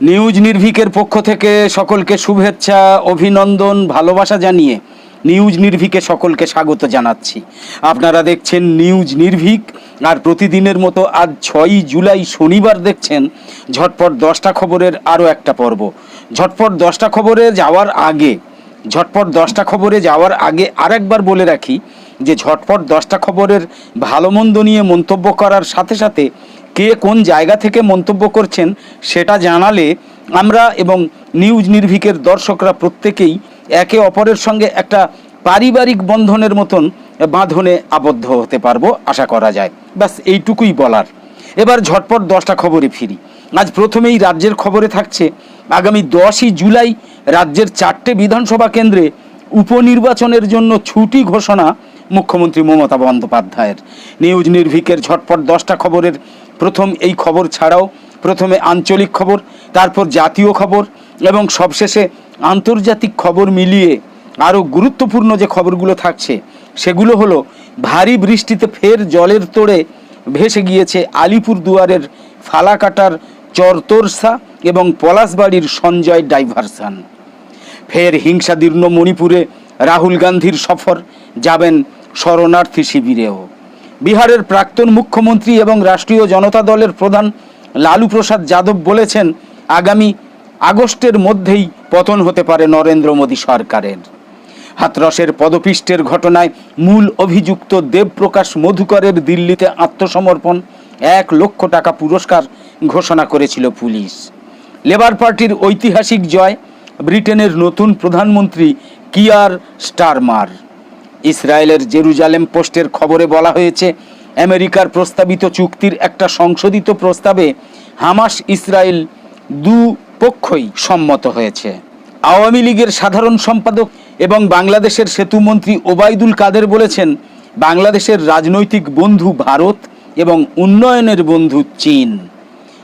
News নির্ভীকের পক্ষ থেকে সকলকে শুভেচ্ছা, অভিনন্দন, ভালোবাসা জানিয়ে নিউজ নির্ভীকে সকলকে স্বাগত জানাচ্ছি। আপনারা দেখছেন নিউজ নির্ভীক, আর প্রতিদিনের মতো আজ ছয়ই জুলাই শনিবার দেখছেন ঝটপট দশটা খবরের আরও একটা পর্ব। ঝটপট দশটা খবরে যাওয়ার আগে, ঝটপট দশটা খবরে যাওয়ার আগে আরেকবার বলে রাখি যে ঝটপট দশটা খবরের ভালো মন্দ নিয়ে মন্তব্য করার সাথে সাথে কে কোন জায়গা থেকে মন্তব্য করছেন সেটা জানালে আমরা এবং নিউজ নির্ভীকের দর্শকরা প্রত্যেকেই একে অপরের সঙ্গে একটা পারিবারিক বন্ধনের মতন বাঁধনে আবদ্ধ হতে পারব, আশা করা যায়। ব্যাস, এইটুকুই বলার। এবার ঝটপট দশটা খবরে ফিরি। আজ প্রথমেই রাজ্যের খবরে থাকছে, আগামী দশই জুলাই রাজ্যের চারটে বিধানসভা কেন্দ্রে উপনির্বাচনের জন্য ছুটি ঘোষণা মুখ্যমন্ত্রী মমতা বন্দ্যোপাধ্যায়ের। নিউজ নির্ভীকের ঝটপট দশটা খবরের প্রথম এই খবর ছাড়াও প্রথমে আঞ্চলিক খবর, তারপর জাতীয় খবর এবং সবশেষে আন্তর্জাতিক খবর মিলিয়ে আরও গুরুত্বপূর্ণ যে খবরগুলো থাকছে, সেগুলো হলো, ভারী বৃষ্টিতে ফের জলের তোড়ে ভেসে গিয়েছে আলিপুর দুয়ারের ফালাকাটার চরতোরসা এবং পলাশবাড়ির সঞ্জয় ডাইভারসান। ফের হিংসাদীর্ণ মণিপুরে রাহুল গান্ধীর সফর, যাবেন শরণার্থী শিবিরেও। বিহারের প্রাক্তন মুখ্যমন্ত্রী এবং রাষ্ট্রীয় জনতা দলের প্রধান লালু প্রসাদ যাদব বলেছেন, আগামী আগস্টের মধ্যেই পতন হতে পারে নরেন্দ্র মোদী সরকারের। হাতরসের পদপিষ্টের ঘটনায় মূল অভিযুক্ত দেবপ্রকাশ মধুকরের দিল্লিতে আত্মসমর্পণ, এক লক্ষ টাকা পুরস্কার ঘোষণা করেছিল পুলিশ। লেবার পার্টির ঐতিহাসিক জয়, ব্রিটেনের নতুন প্রধানমন্ত্রী কিয়ার স্টারমার। ইসরায়েলের জেরুজালেম পোস্টের খবরে বলা হয়েছে, আমেরিকার প্রস্তাবিত চুক্তির একটা সংশোধিত প্রস্তাবে হামাস ইসরায়েল দু পক্ষই সম্মত হয়েছে। আওয়ামী লীগের সাধারণ সম্পাদক এবং বাংলাদেশের সেতুমন্ত্রী ওবায়দুল কাদের বলেছেন, বাংলাদেশের রাজনৈতিক বন্ধু ভারত এবং উন্নয়নের বন্ধু চীন।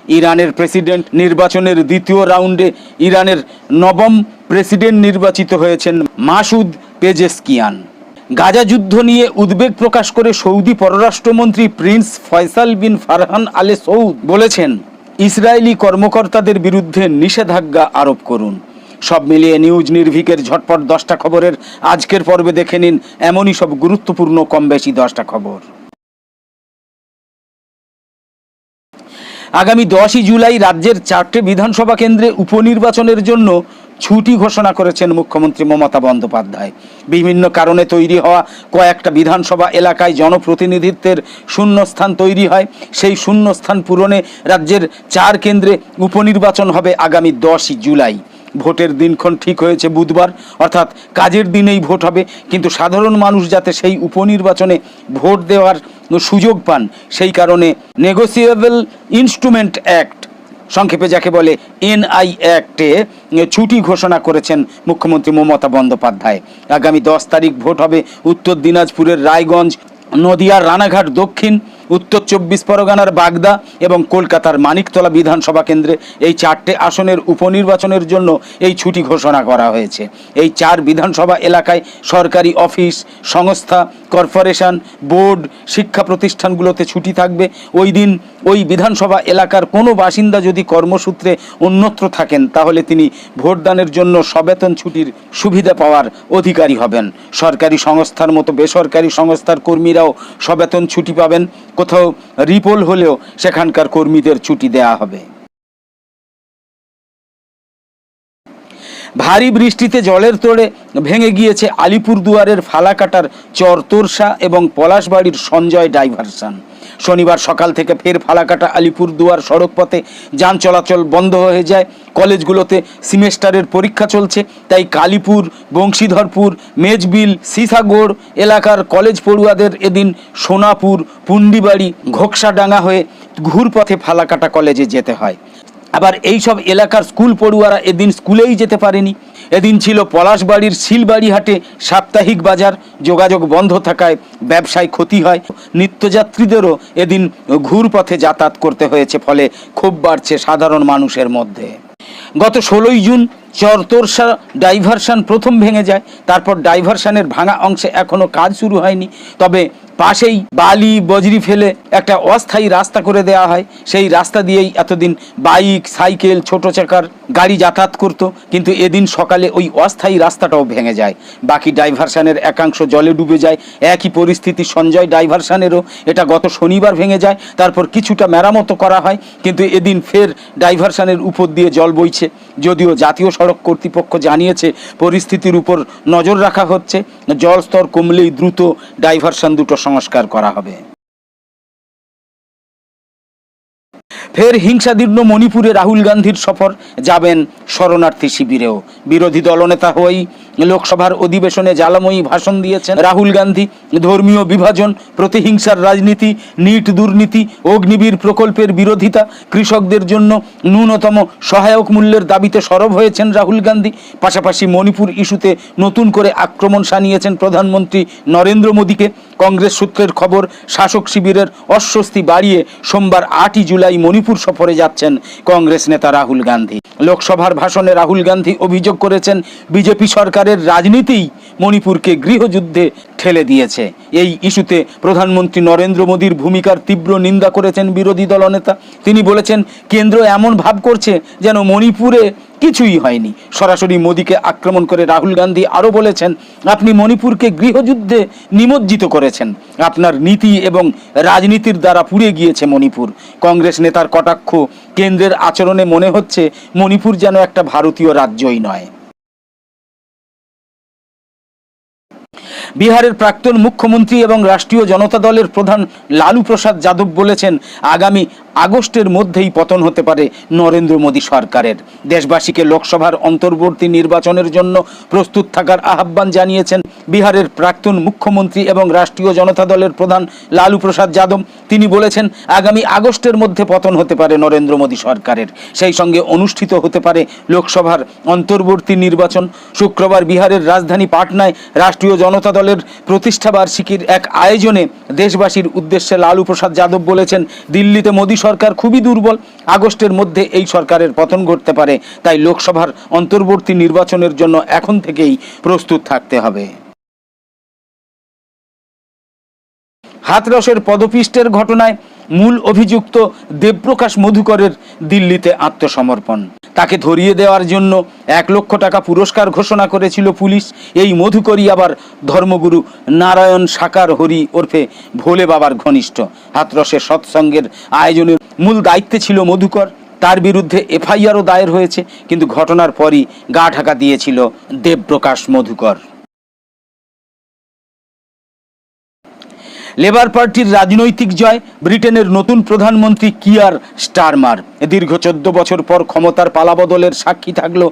ইরানের প্রেসিডেন্ট নির্বাচনের দ্বিতীয় রাউন্ডে ইরানের নবম প্রেসিডেন্ট নির্বাচিত হয়েছেন মাসুদ পেজেস্কিয়ান। গাজা যুদ্ধ নিয়ে উদ্বেগ প্রকাশ করে সৌদি পররাষ্ট্রমন্ত্রী প্রিন্স ফয়সাল বিন ফারহান আলে সৌদ বলেছেন, ইসরায়েলি কর্মকর্তাদের বিরুদ্ধে নিষেধাজ্ঞা আরোপ করুন। সব মিলিয়ে নিউজ নির্ভীকের ঝটপট দশটা খবরের আজকের পর্বে দেখে নিন এমনই সব গুরুত্বপূর্ণ কম বেশি দশটা খবর। আগামী দশই জুলাই রাজ্যের চারটে বিধানসভা কেন্দ্রে উপনির্বাচনের জন্য ছুটি ঘোষণা করেছেন মুখ্যমন্ত্রী মমতা বন্দ্যোপাধ্যায়। বিভিন্ন কারণে তৈরি হওয়া কয়েকটা বিধানসভা এলাকায় জনপ্রতিনিধিত্বের শূন্যস্থান তৈরি হয়। সেই শূন্যস্থান পূরণে রাজ্যের চার কেন্দ্রে উপনির্বাচন হবে আগামী দশই জুলাই। ভোটের দিনক্ষণ ঠিক হয়েছে বুধবার, অর্থাৎ কাজের দিনেই ভোট হবে। কিন্তু সাধারণ মানুষ যাতে সেই উপনির্বাচনে ভোট দেওয়ার সুযোগ পান, সেই কারণে নেগোসিয়েবল ইনস্ট্রুমেন্ট অ্যাক্ট সংক্ষেপে যাকে বলে এনআই অ্যাক্টে ছুটি ঘোষণা করেছেন মুখ্যমন্ত্রী মমতা বন্দ্যোপাধ্যায়। আগামী দশ তারিখ ভোট হবে উত্তর দিনাজপুরের রায়গঞ্জ, নদিয়ার রানাঘাট দক্ষিণ, উত্তর চব্বিশ পরগনার বাগদা এবং কলকাতার মানিকতলা বিধানসভা কেন্দ্রে এই চারটে আসনের উপনির্বাচনের জন্য এই ছুটি ঘোষণা করা হয়েছে। এই চার বিধানসভা এলাকায় সরকারি অফিস, সংস্থা কর্পোরেশন, বোর্ড, শিক্ষা প্রতিষ্ঠানগুলোতে ছুটি থাকবে। ওই দিন ওই বিধানসভা এলাকার কোনো বাসিন্দা যদি কর্মসূত্রে অন্যত্র থাকেন, তাহলে তিনি ভোটদানের জন্য সবেতন ছুটির সুবিধা পাওয়ার অধিকারী হবেন। সরকারি সংস্থার মতো বেসরকারি সংস্থার কর্মীরাও সবেতন ছুটি পাবেন। কোথাও রিপোল হলেও সেখানকার কর্মীদের ছুটি দেয়া হবে। ভারী বৃষ্টিতে জলের তোড়ে ভেঙে গিয়েছে আলিপুরদুয়ারের ফালাকাটার চরতোরসা এবং পলাশবাড়ির সঞ্জয় ডাইভারসান শনিবার সকাল থেকে ফের ফালাকাটা আলিপুরদুয়ার সড়কপথে যান চলাচল বন্ধ হয়ে যায়। কলেজগুলোতে সেমেস্টারের পরীক্ষা চলছে, তাই কালীপুর, বংশীধরপুর, মেজবিল সিসাগড় এলাকার কলেজ পড়ুয়াদের এদিন সোনাপুর, পুন্ডিবাড়ি, ঘোকসাডাঙ্গা হয়ে ঘুরপথে ফালাকাটা কলেজে যেতে হয়। আবার এই সব এলাকার স্কুল পড়ুয়ারা এদিন স্কুলেই যেতে পারেনি। এদিন ছিল পলাশবাড়ির শিলবাড়ি হাটে সাপ্তাহিক বাজার, যোগাযোগ বন্ধ থাকায় ব্যবসায় ক্ষতি হয়। নিত্যযাত্রীদেরও এদিন ঘুরপথে যাতায়াত করতে হয়েছে, ফলে ক্ষোভ বাড়ছে সাধারণ মানুষের মধ্যে। গত ষোলোই জুন চরতোরসা ডাইভারশন প্রথম ভেঙে যায়, তারপর ডাইভারশনের ভাঙা অংশে এখনও কাজ শুরু হয়নি। তবে পাশেই বালি বজরি ফেলে একটা অস্থায়ী রাস্তা করে দেওয়া হয়। সেই রাস্তা দিয়েই এতদিন বাইক, সাইকেল, ছোট চাকার গাড়ি যাতায়াত করত। কিন্তু এদিন সকালে ওই অস্থায়ী রাস্তাটাও ভেঙে যায়। বাকি ডাইভারশনের একাংশ জলে ডুবে যায়। একই পরিস্থিতি সঞ্জয় ডাইভারশনেরও। এটা গত শনিবার ভেঙে যায়। তারপর কিছুটা মেরামতো করা হয়। কিন্তু এদিন ফের ডাইভারশনের উপর দিয়ে জল বইছে। যদিও জাতীয় সড়ক কর্তৃপক্ষ জানিয়েছে, পরিস্থিতির উপর নজর রাখা হচ্ছে। জলস্তর কমলেই দ্রুত ডাইভারশন দুটো সংস্কার করা হবে। ফের হিংসাদীর্ণ মণিপুরে রাহুল গান্ধীর সফর যাবেন শরণার্থী শিবিরেও। বিরোধী দলনেতা হয়েই লোকসভার অধিবেশনে জ্বালাময়ী ভাষণ দিয়েছেন রাহুল গান্ধী। ধর্মীয় বিভাজন, প্রতিহিংসার রাজনীতি, নিট দুর্নীতি, অগ্নিবীর প্রকল্পের বিরোধিতা, কৃষকদের জন্য ন্যূনতম সহায়ক মূল্যের দাবিতে সরব হয়েছেন রাহুল গান্ধী। পাশাপাশি মণিপুর ইস্যুতে নতুন করে আক্রমণ সানিয়েছেন প্রধানমন্ত্রী নরেন্দ্র মোদীকে। কংগ্রেস সূত্রের খবর, শাসক শিবিরের অস্বস্তি বাড়িয়ে সোমবার আটই জুলাই মণিপুর সফরে যাচ্ছেন কংগ্রেস নেতা রাহুল গান্ধী। লোকসভার ভাষণে রাহুল গান্ধী অভিযোগ করেছেন, বিজেপি সরকারের রাজনীতিই মণিপুরকে গৃহযুদ্ধে ঠেলে দিয়েছে। এই ইস্যুতে প্রধানমন্ত্রী নরেন্দ্র মোদীর ভূমিকার তীব্র নিন্দা করেছেন বিরোধী দলনেতা। তিনি বলেছেন, কেন্দ্র এমন ভাব করছে যেন মণিপুরে কিছুই হয়নি। সরাসরি মোদীকে আক্রমণ করে রাহুল গান্ধী আরও বলেছেন, আপনি মণিপুরকে গৃহযুদ্ধে নিমজ্জিত করেছেন। আপনার নীতি এবং রাজনীতির দ্বারা পুড়ে গিয়েছে মণিপুর। কংগ্রেস নেতার কটাক্ষ কেন্দ্রের আচরণে মনে হচ্ছে মণিপুর যেন একটা ভারতীয় রাজ্যই নয়। বিহারের প্রাক্তন মুখ্যমন্ত্রী এবং রাষ্ট্রীয় জনতা দলের প্রধান লালু প্রসাদ যাদব বলেছেন, আগামী আগস্টের মধ্যেই পতন হতে পারে নরেন্দ্র মোদী সরকারের। দেশবাসীকে লোকসভার অন্তর্বর্তী নির্বাচনের জন্য প্রস্তুত থাকার আহ্বান জানিয়েছেন বিহারের প্রাক্তন মুখ্যমন্ত্রী এবং রাষ্ট্রীয় জনতা দলের প্রধান লালু প্রসাদ যাদব। তিনি বলেছেন, আগামী আগস্টের মধ্যে পতন হতে পারে নরেন্দ্র মোদী সরকারের। সেই সঙ্গে অনুষ্ঠিত হতে পারে লোকসভার অন্তর্বর্তী নির্বাচন। শুক্রবার বিহারের রাজধানী পাটনায় রাষ্ট্রীয় জনতা দলের প্রতিষ্ঠাবার্ষিকীর এক আয়োজনে দেশবাসীর উদ্দেশ্যে লালু প্রসাদ যাদব বলেছেন, দিল্লিতে মোদী সরকার খুবই দুর্বল, আগস্টের মধ্যে এই সরকারের পতন ঘটতে পারে, তাই লোকসভার অন্তর্বর্তী নির্বাচনের জন্য এখন থেকেই প্রস্তুত থাকতে হবে। হাতরসের পদপিষ্টের ঘটনায় মূল অভিযুক্ত দেবপ্রকাশ মধুকরের দিল্লিতে আত্মসমর্পণ। তাকে ধরিয়ে দেওয়ার জন্য এক লক্ষ টাকা পুরস্কার ঘোষণা করেছিল পুলিশ। এই মধুকরই আবার ধর্মগুরু নারায়ণ সাকার হরি ওরফে ভোলে বাবার ঘনিষ্ঠ। হাতরসের সৎসঙ্গের আয়োজনের মূল দায়িত্বে ছিল মধুকর। তার বিরুদ্ধে এফআইআরও দায়ের হয়েছে, কিন্তু ঘটনার পরই গা ঢাকা দিয়েছিল দেবপ্রকাশ মধুকর। লেবার পার্টির রাজনৈতিক জয়, ব্রিটেনের নতুন প্রধানমন্ত্রী কিয়ার স্টারমার। দীর্ঘ চোদ্দ বছর পর ক্ষমতার পালাবদলের সাক্ষী থাকল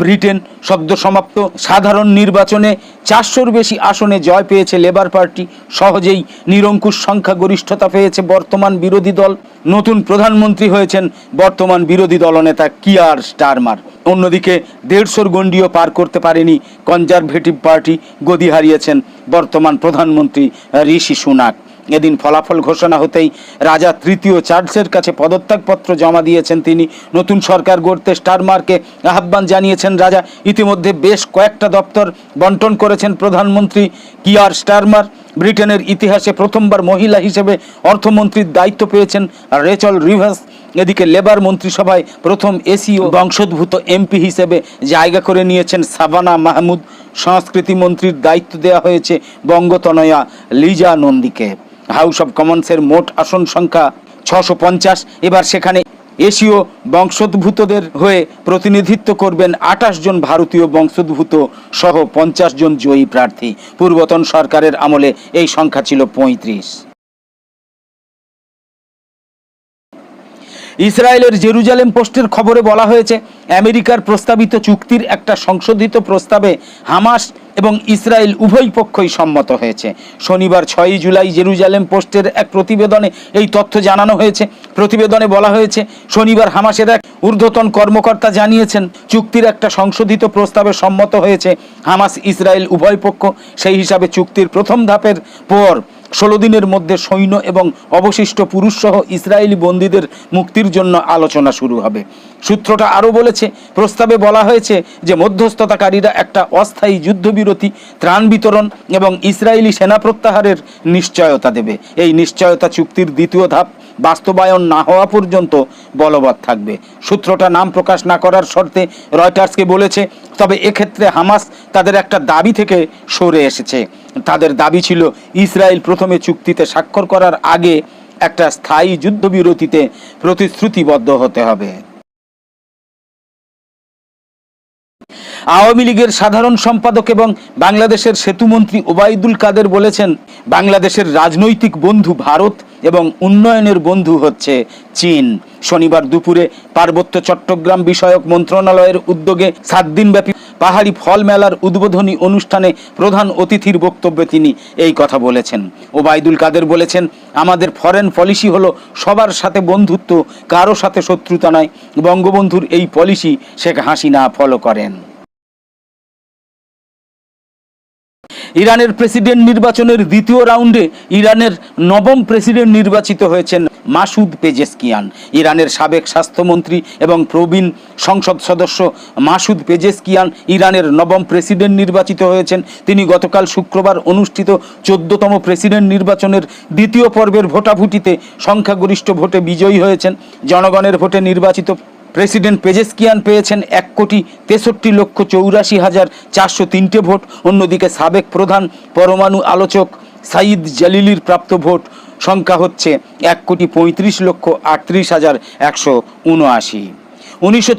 ব্রিটেন। সদ্য সমাপ্ত। সাধারণ নির্বাচনে চারশোর বেশি আসনে জয় পেয়েছে লেবার পার্টি। সহজেই নিরঙ্কুশ সংখ্যাগরিষ্ঠতা পেয়েছে বর্তমান বিরোধী দল। নতুন প্রধানমন্ত্রী হয়েছেন বর্তমান বিরোধী দলনেতা কিয়ার স্টারমার। অন্যদিকে দেড়শোর গণ্ডিও পার করতে পারেনি কনজারভেটিভ পার্টি গদি হারিয়েছেন বর্তমান প্রধানমন্ত্রী ঋষি সুনাক। এদিন ফলাফল ঘোষণা হতেই রাজা তৃতীয় চার্লসের কাছে পদত্যাগপত্র জমা দিয়েছেন তিনি। নতুন সরকার গড়তে স্টারমারকে আহ্বান জানিয়েছেন রাজা। ইতিমধ্যে বেশ কয়েকটা দপ্তর বন্টন করেছেন প্রধানমন্ত্রী কিয়ার স্টারমার। ব্রিটেনের ইতিহাসে প্রথমবার মহিলা হিসেবে অর্থমন্ত্রীর দায়িত্ব পেয়েছেন রেচল রিভাস এদিকে লেবার মন্ত্রিসভায় প্রথম এসিও বংশোদ্ভূত এমপি হিসেবে জায়গা করে নিয়েছেন সাবানা মাহমুদ। সংস্কৃতি মন্ত্রীর দায়িত্ব দেওয়া হয়েছে বঙ্গতনয়া লিজা নন্দীকে। হাউস অব কমন্সের মোট আসন সংখ্যা ছশো এবার সেখানে এশীয় বংশোদ্ভূতদের হয়ে প্রতিনিধিত্ব করবেন আঠাশ জন ভারতীয় বংশোদ্ভূত সহ পঞ্চাশ জন জয়ী প্রার্থী। পূর্বতন সরকারের আমলে এই সংখ্যা ছিল পঁয়ত্রিশ। ইসরায়েলের জেরুজালেম পোস্টের খবরে বলা হয়েছে, আমেরিকার প্রস্তাবিত চুক্তির একটা সংশোধিত প্রস্তাবে হামাস এবং ইসরায়েল উভয় পক্ষই সম্মত হয়েছে। শনিবার ছয়ই জুলাই জেরুজালেম পোস্টের এক প্রতিবেদনে এই তথ্য জানানো হয়েছে। প্রতিবেদনে বলা হয়েছে, শনিবার হামাসের এক ঊর্ধ্বতন কর্মকর্তা জানিয়েছেন, চুক্তির একটা সংশোধিত প্রস্তাবে সম্মত হয়েছে, হামাস ইসরায়েল উভয় পক্ষ, সেই হিসাবে চুক্তির প্রথম ধাপের পর ষোলো দিনের মধ্যে সৈন্য এবং অবশিষ্ট পুরুষসহ ইসরায়েলি বন্দীদের মুক্তির জন্য আলোচনা শুরু হবে। সূত্রটা আরও বলেছে, প্রস্তাবে বলা হয়েছে যে মধ্যস্থতাকারীরা একটা অস্থায়ী যুদ্ধবিরতি, ত্রাণ বিতরণ এবং ইসরায়েলি সেনা প্রত্যাহারের নিশ্চয়তা দেবে। এই নিশ্চয়তা চুক্তির দ্বিতীয় ধাপ বাস্তবায়ন না হওয়া পর্যন্ত বলবৎ থাকবে। সূত্রটা নাম প্রকাশ না করার শর্তে রয়টার্সকে বলেছে, তবে এক্ষেত্রে হামাস তাদের একটা দাবি থেকে সরে এসেছে। তাদের দাবি ছিল, ইসরায়েল প্রথমে চুক্তিতে স্বাক্ষর করার আগে একটা স্থায়ী যুদ্ধবিরতিতে প্রতিশ্রুতিবদ্ধ হতে হবে। আওয়ামী লীগের সাধারণ সম্পাদক এবং বাংলাদেশের সেতুমন্ত্রী ওবায়দুল কাদের বলেছেন, বাংলাদেশের রাজনৈতিক বন্ধু ভারত এবং উন্নয়নের বন্ধু হচ্ছে চীন। শনিবার দুপুরে পার্বত্য চট্টগ্রাম বিষয়ক মন্ত্রণালয়ের উদ্যোগে সাত দিনব্যাপী পাহাড়ি ফল মেলার উদ্বোধনী অনুষ্ঠানে প্রধান অতিথির বক্তব্যে তিনি এই কথা বলেছেন। ওবায়দুল কাদের বলেছেন, আমাদের ফরেন পলিসি হলো সবার সাথে বন্ধুত্ব, কারও সাথে শত্রুতা নয়। বঙ্গবন্ধুর এই পলিসি শেখ হাসিনা ফলো করেন। ইরানের প্রেসিডেন্ট নির্বাচনের দ্বিতীয় রাউন্ডে ইরানের নবম প্রেসিডেন্ট নির্বাচিত হয়েছেন মাসুদ পেজেসকিয়ান। ইরানের সাবেক স্বাস্থ্যমন্ত্রী এবং প্রবীণ সংসদ সদস্য মাসুদ পেজেসকিয়ান ইরানের নবম প্রেসিডেন্ট নির্বাচিত হয়েছেন। তিনি গতকাল শুক্রবার অনুষ্ঠিত চোদ্দতম প্রেসিডেন্ট নির্বাচনের দ্বিতীয় পর্বের ভোটাভুটিতে সংখ্যাগরিষ্ঠ ভোটে বিজয়ী হয়েছেন। জনগণের ভোটে নির্বাচিত প্রেসিডেন্ট পেজেসকিয়ান পেয়েছেন এক কোটি তেষট্টি লক্ষ চৌরাশি হাজার চারশো তিনটে ভোট। অন্যদিকে সাবেক প্রধান পরমাণু আলোচক সাইদ জালিলির প্রাপ্ত ভোট সংখ্যা হচ্ছে এক কোটি পঁয়ত্রিশ লক্ষ আটত্রিশ হাজার একশো উনআশি। উনিশশো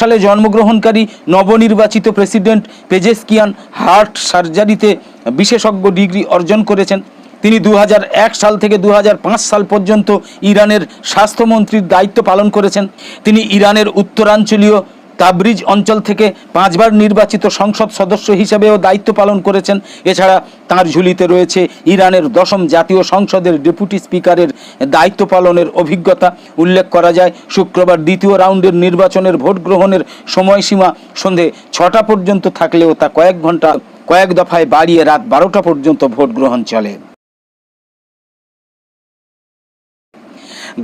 সালে জন্মগ্রহণকারী নবনির্বাচিত প্রেসিডেন্ট পেজেসকিয়ান হার্ট সার্জারিতে বিশেষজ্ঞ ডিগ্রি অর্জন করেছেন। তিনি দু হাজার এক সাল থেকে দু হাজার পাঁচ সাল পর্যন্ত ইরানের স্বাস্থ্যমন্ত্রীর দায়িত্ব পালন করেছেন। তিনি ইরানের উত্তরাঞ্চলীয় তাবরিজ অঞ্চল থেকে পাঁচবার নির্বাচিত সংসদ সদস্য হিসেবেও দায়িত্ব পালন করেছেন। এছাড়া তাঁর ঝুলিতে রয়েছে ইরানের দশম জাতীয় সংসদের ডেপুটি স্পিকারের দায়িত্ব পালনের অভিজ্ঞতা। উল্লেখ করা যায়, শুক্রবার দ্বিতীয় রাউন্ডের নির্বাচনের ভোট গ্রহণের সময়সীমা সন্ধে ছটা পর্যন্ত থাকলেও তা কয়েক ঘণ্টা, কয়েক দফায় বাড়িয়ে রাত বারোটা পর্যন্ত ভোট গ্রহণ চলে।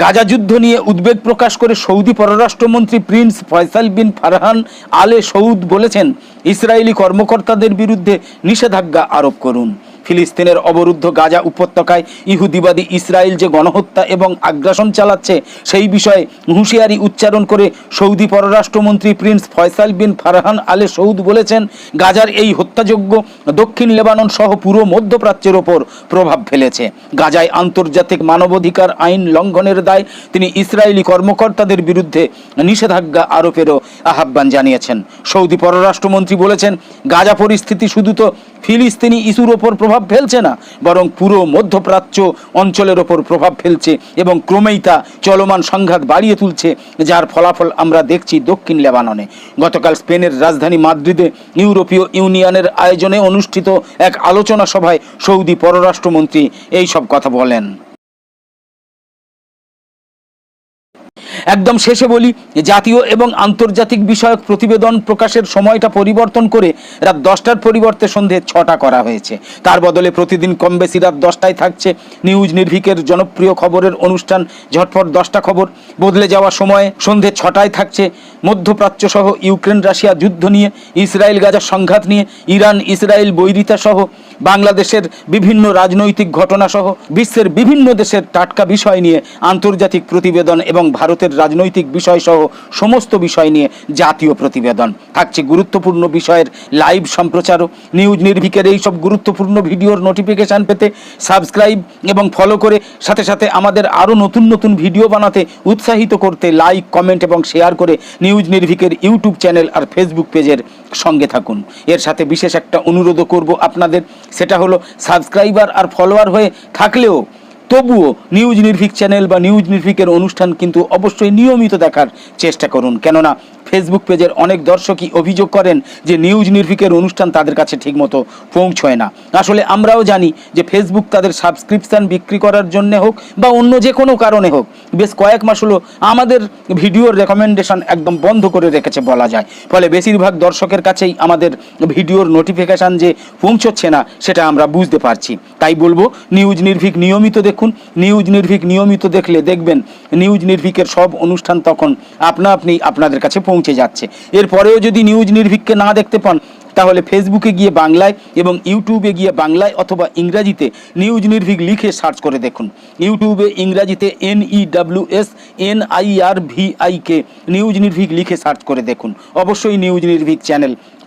গাজা যুদ্ধ নিয়ে উদ্বেগ প্রকাশ করে সৌদি পররাষ্ট্রমন্ত্রী প্রিন্স ফয়সাল বিন ফারহান আলে সৌদ বলেছেন, ইসরায়েলি কর্মকর্তাদের বিরুদ্ধে নিষেধাজ্ঞা আরোপ করুন। ফিলিস্তিনের অবরুদ্ধ গাজা উপত্যকায় ইহুদিবাদী ইসরায়েল যে গণহত্যা এবং আগ্রাসন চালাচ্ছে, সেই বিষয়ে হুঁশিয়ারি উচ্চারণ করে সৌদি পররাষ্ট্রমন্ত্রী প্রিন্স ফয়সাল বিন ফারহান আলে সৌদ বলেছেন, গাজার এই হত্যাযোগ্য দক্ষিণ লেবানন সহ পুরো মধ্যপ্রাচ্যের ওপর প্রভাব ফেলেছে। গাজায় আন্তর্জাতিক মানবাধিকার আইন লঙ্ঘনের দায় তিনি ইসরায়েলি কর্মকর্তাদের বিরুদ্ধে নিষেধাজ্ঞা আরোপেরও আহ্বান জানিয়েছেন। সৌদি পররাষ্ট্রমন্ত্রী বলেছেন, গাজা পরিস্থিতি শুধু তো ফিলিস্তিনি ইস্যুর ওপর প্রভাব ফেলছে না, বরং পুরো মধ্যপ্রাচ্য অঞ্চলের ওপর প্রভাব ফেলছে এবং ক্রমেই তা চলমান সংঘাত বাড়িয়ে তুলছে, যার ফলাফল আমরা দেখছি দক্ষিণ লেবাননে। গতকাল স্পেনের রাজধানী মাদ্রিদে ইউরোপীয় ইউনিয়নের আয়োজনে অনুষ্ঠিত এক আলোচনা সভায় সৌদি পররাষ্ট্রমন্ত্রী এই সব কথা বলেন। একদম শেষে বলি জাতীয় এবং আন্তর্জাতিক বিষয়ক প্রতিবেদন প্রকাশের সময়টা পরিবর্তন করে রাত দশটার পরিবর্তে সন্ধে ছটা করা হয়েছে। তার বদলে প্রতিদিন কম বেশি রাত দশটায় থাকছে নিউজ নির্ভিকের জনপ্রিয় খবরের অনুষ্ঠান ঝটফট দশটা খবর। বদলে যাওয়া সময়ে সন্ধে ছটায় থাকছে মধ্যপ্রাচ্য সহ ইউক্রেন রাশিয়া যুদ্ধ নিয়ে, ইসরায়েল গাজার সংঘাত নিয়ে, ইরান ইসরায়েল বৈরিতা সহ বাংলাদেশের বিভিন্ন রাজনৈতিক ঘটনা সহ বিশ্বের বিভিন্ন দেশের টাটকা বিষয় নিয়ে আন্তর্জাতিক প্রতিবেদন এবং ভারতের রাজনৈতিক বিষয় সহ সমস্ত বিষয় নিয়ে জাতীয় প্রতিবেদন। থাকছে গুরুত্বপূর্ণ বিষয়ের লাইভ সম্প্রচারও নিউজ নির্ভিকের এই সব গুরুত্বপূর্ণ ভিডিওর নোটিফিকেশান পেতে সাবস্ক্রাইব এবং ফলো করে সাথে সাথে আমাদের আরও নতুন নতুন ভিডিও বানাতে উৎসাহিত করতে লাইক কমেন্ট এবং শেয়ার করে নিউজ নির্ভিকের ইউটিউব চ্যানেল আর ফেসবুক পেজের সঙ্গে থাকুন। এর সাথে বিশেষ একটা অনুরোধও করব আপনাদের। সেটা হলো সাবস্ক্রাইবার আর ফলোয়ার হয়ে থাকলেও তবুও নিউজ নির্ভিক চ্যানেল বা নিউজ নির্ভিকের অনুষ্ঠান কিন্তু অবশ্যই নিয়মিত দেখার চেষ্টা করুন। কেননা ফেসবুক পেজের অনেক দর্শকই অভিযোগ করেন যে নিউজ নির্ভিকের অনুষ্ঠান তাদের কাছে ঠিকমতো পৌঁছয় না। আসলে আমরাও জানি যে ফেসবুক তাদের সাবস্ক্রিপশন বিক্রি করার জন্য হোক বা অন্য যে কোনো কারণে হোক, বেশ কয়েক মাস হলো আমাদের ভিডিওর রেকমেন্ডেশন একদম বন্ধ করে রেখেছে বলা যায়। ফলে বেশিরভাগ দর্শকের কাছেই আমাদের ভিডিওর নোটিফিকেশান যে পৌঁছচ্ছে না, সেটা আমরা বুঝতে পারছি। তাই বলব নিউজ নির্ভীক নিয়মিত দেখুন, নিউজ নির্ভীক নিয়মিত দেখলে দেখবেন, নিউজ নির্ভীকের সব অনুষ্ঠান তখন আপনা আপনি আপনাদের কাছে পৌঁছে যাচ্ছে। এরপরেও যদি নিউজ নির্ভীককে না দেখতে পান, তাহলে ফেসবুকে গিয়ে বাংলায় এবং ইউটিউবে গিয়ে বাংলায় অথবা ইংরাজিতে নিউজ নির্ভীক লিখে সার্চ করে দেখুন। ইউটিউবে ইংরাজিতে N E W S N I R V I K news Nirbhik লিখে সার্চ করে দেখুন। অবশ্যই নিউজ নির্ভীক চ্যানেল